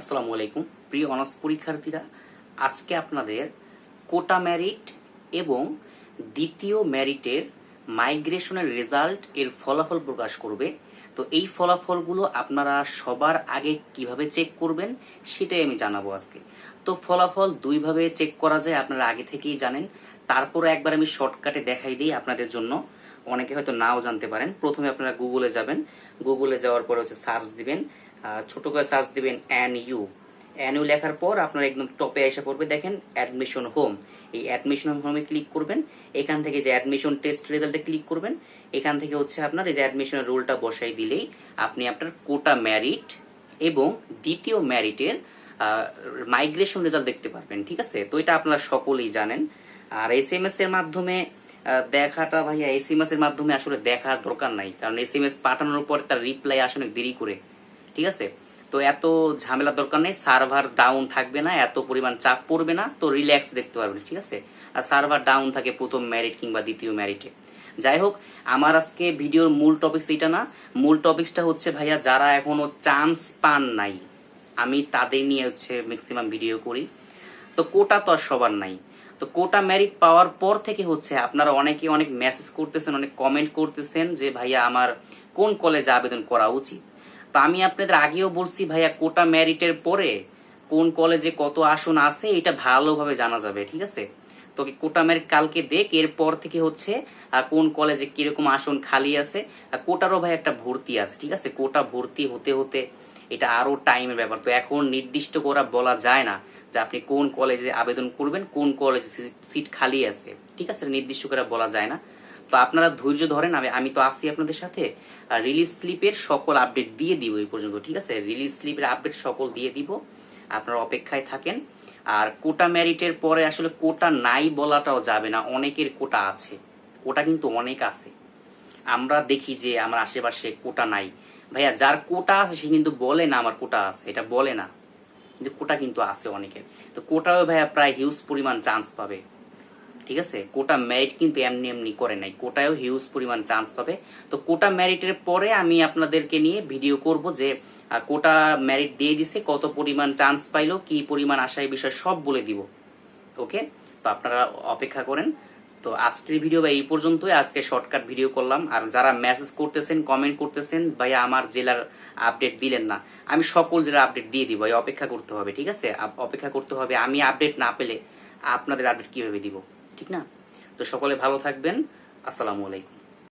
আসসালামু আলাইকুম। প্রিয় অনার্স পরীক্ষার্থীরা, আজকে আপনাদের কোটা ম্যারিট এবং দ্বিতীয় ম্যারিটের মাইগ্রেশনের রেজাল্ট এর ফলাফল প্রকাশ করবে। তো এই ফলাফলগুলো আপনারা সবার আগে কীভাবে চেক করবেন, সেটাই আমি জানাব আজকে। তো ফলাফল দুইভাবে চেক করা যায়, আপনারা আগে থেকেই জানেন। তারপরে একবার আমি শর্টকাটে দেখাই দিই আপনাদের জন্য। অনেকে হয়তো নাও জানতে পারেন। প্রথমে আপনারা গুগলে যাবেন। গুগলে যাওয়ার পরে হচ্ছে সার্চ দিবেন। ছোট করে সার্চ দিবেন এন ইউ এন ইউ লেখার পর আপনার একদম টপে এসে পড়বে। দেখেন অ্যাডমিশন হোম এই অ্যাডমিশন হোমে ক্লিক করবেন। এখান থেকে যে অ্যাডমিশন টেস্ট রেজাল্টে ক্লিক করবেন। এখান থেকে হচ্ছে আপনার এই যে অ্যাডমিশনের রোলটা বসাই দিলেই আপনি আপনার কোটা ম্যারিট এবং দ্বিতীয় ম্যারিটের মাইগ্রেশন রেজাল্ট দেখতে পারবেন। ঠিক আছে? তো এটা আপনারা সকলেই জানেন। আর এস এম এস এর মাধ্যমে দেখাটা ভাইয়া এস এম এস এর মাধ্যমে আসলে দেখার দরকার নাই। কারণ এস এম এস পাঠানোর পর তার রিপ্লাই আসে অনেক দেরি করে। ঠিক আছে? তো এত ঝামেলা দরকার নেই সার্ভার ডাউন থাকবে না, এত পরিমাণ চাপ পড়বে না, তো রিল্যাক্স দেখতে পারবেন, ঠিক আছে? আর সার্ভার ডাউন থাকে প্রথম ম্যারিট কিংবা দ্বিতীয় ম্যারিটে যাই হোক, আমার আজকে ভিডিওর মূল টপিকস এটা না, মূল টপিকসটা হচ্ছে ভাইয়া যারা এখনও চান্স পান নাই, আমি তাদের নিয়ে হচ্ছে ম্যাক্সিমাম ভিডিও করি। তো কোটা তো আর সবার নাই। তো কোটা মেরিট পাওয়ার পর থেকে হচ্ছে আপনারা অনেকে অনেক মেসেজ করতেছেন, অনেক কমেন্ট করতেছেন যে ভাইয়া আমার কোন কলেজে আবেদন করা উচিত? তো আমি আপনাদের আগেও বলছি, ভাইয়া, কোটা ম্যারিটের পরে কোন কলেজে কত আসন আছে, এটা ভালোভাবে জানা যাবে, ঠিক আছে? তো কোটা মেরিট কালকে দেখ, এরপর থেকে হচ্ছে কোন কলেজে কীরকম আসন খালি আছে। কোটারও ভাই একটা ভর্তি আছে, ঠিক আছে? কোটা ভর্তি হতে হতে এটা আরও টাইমের ব্যাপার। তো এখন নির্দিষ্ট করা বলা যায় না যে আপনি কোন কলেজে আবেদন করবেন, কোন কলেজে সিট খালি আছে, ঠিক আছে? নির্দিষ্ট করে বলা যায় না। তো আপনারা ধৈর্য ধরেন, আমি আমি তো আছি আপনাদের সাথে। আর রিলিজ স্লিপের সকল আপডেট দিয়ে দিব এই পর্যন্ত, ঠিক আছে? রিলিজ স্লিপের আপডেট সকল দিয়ে দিব। আপনারা অপেক্ষায় থাকেন। আর কোটা ম্যারিটের পরে আসলে কোটা নাই বলাটাও যাবে না, অনেকের কোটা আছে। কোটা কিন্তু অনেক আছে। আমরা দেখি যে আমার আশেপাশে কোটা নাই। ভাইয়া, যার কোটা আছে, সে কিন্তু বলে না আমার কোটা আছে, এটা বলে না। কিন্তু কোটা কিন্তু আছে অনেকের। তো কোটাও ভাইয়া প্রায় হিউজ পরিমাণ চান্স পাবে। ঠিক আছে? কোটা মেরিট কিন্তু এমনি এমনি করে নাই। কোটায়ও হিউজ পরিমাণ চান্স পাবে। তো কোটা মেরিটের পরে আমি আপনাদেরকে নিয়ে ভিডিও করব যে কোটা মেরিট দিয়ে দিছে, কত পরিমাণ চান্স পাইলো, কি পরিমাণ আশায় বিষয় সব বলে দিব। ওকে তো আপনারা অপেক্ষা করেন। তো আজকের ভিডিও বা এই পর্যন্তই। আজকে শর্টকাট ভিডিও করলাম। আর যারা মেসেজ করতেছেন কমেন্ট করতেছেন, ভাইয়া আমার জেলার আপডেট দিলেন না। আমি সকল জেলার আপডেট দিয়ে দিব। অপেক্ষা করতে হবে, ঠিক আছে? অপেক্ষা করতে হবে। আমি আপডেট না পেলে আপনাদের আপডেট কীভাবে দিব? ঠিক না? তো সকলে ভালো থাকবেন। আসসালামু আলাইকুম।